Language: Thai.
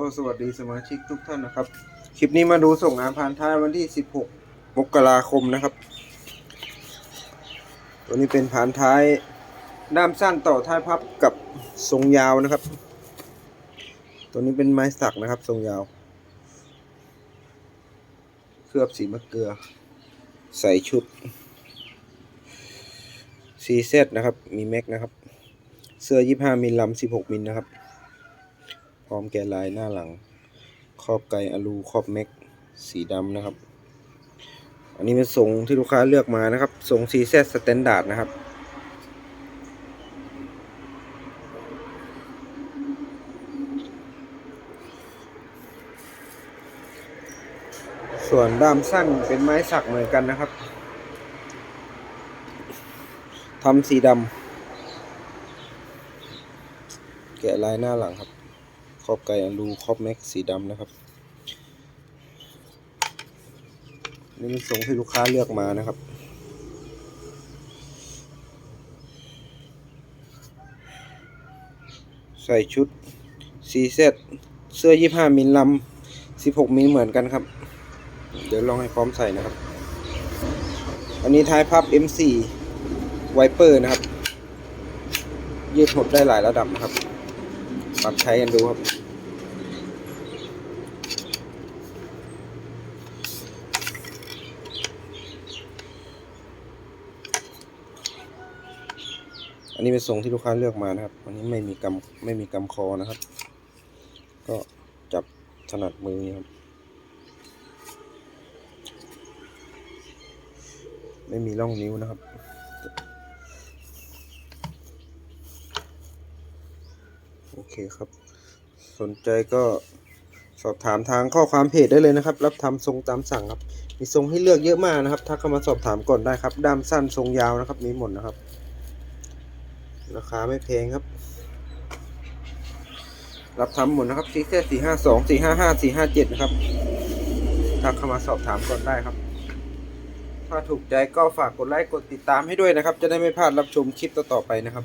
ก็สวัสดีสมาชิกทุกท่านนะครับ คลิปนี้มาดูส่งงานผ่านท้ายวันที่ 16 มกราคมนะครับ ตัวนี้เป็นผ่านท้ายด้ามสั้นต่อท้ายพับกับทรงยาวนะครับ ตัวนี้เป็นไม้สักนะครับ ทรงยาว เคลือบสีมะเกลือ ใส่ชุด CZ นะครับ มีแม็กนะครับ เสื้อ 25มิลลำ16มิลนะครับ พร้อมแกนลายหน้าหลัง ครอบไกอลูครอบแม็ก สีดำนะครับ อันนี้เป็นทรงที่ลูกค้าเลือกมานะครับ ทรง CZ Standard นะครับ ส่วนด้ามสั้นเป็นไม้สักเหมือนกันนะครับทำสีดำแกะลายหน้าหลังครับ รอบไก่อลูครอบแม็กสีดำนะครับนี่เป็นทรงที่ลูกค้าเลือกมานะครับ ใส่ชุด CZ เซตเสื้อ 25 มิลลำ16 มิลเหมือนกันครับ เดี๋ยวลองให้พร้อมใส่นะครับ อันนี้ท้ายพับ M4 ไวเปอร์นะครับ ยืดหดได้หลายระดับนะครับ รับใช้กันดูครับอันนี้เป็นทรงที่ลูกค้าเลือกมานะครับ อันนี้ไม่มีกำไม่มีกำคอนะครับ ก็จับถนัดมือครับ ไม่มีร่องนิ้วนะครับ โอเคครับ สนใจก็สอบถามทางข้อความเพจได้เลยนะครับ รับทำทรงตามสั่งครับ มีทรงให้เลือกเยอะมากนะครับทักเข้ามาสอบถามก่อนได้ครับด้ามสั้นทรงยาวนะครับ มีหมดนะครับ ราคาไม่แพงครับ รับทำหมดนะครับซีเซสี่ห้าสองสี่ห้าห้าสี่ห้าเจ็ดนะครับทักเข้ามาสอบถามก่อนได้ครับ ถ้าถูกใจก็ฝากกดไลค์กดติดตามให้ด้วยนะครับ จะได้ไม่พลาดรับชมคลิปต่อๆไปนะครับ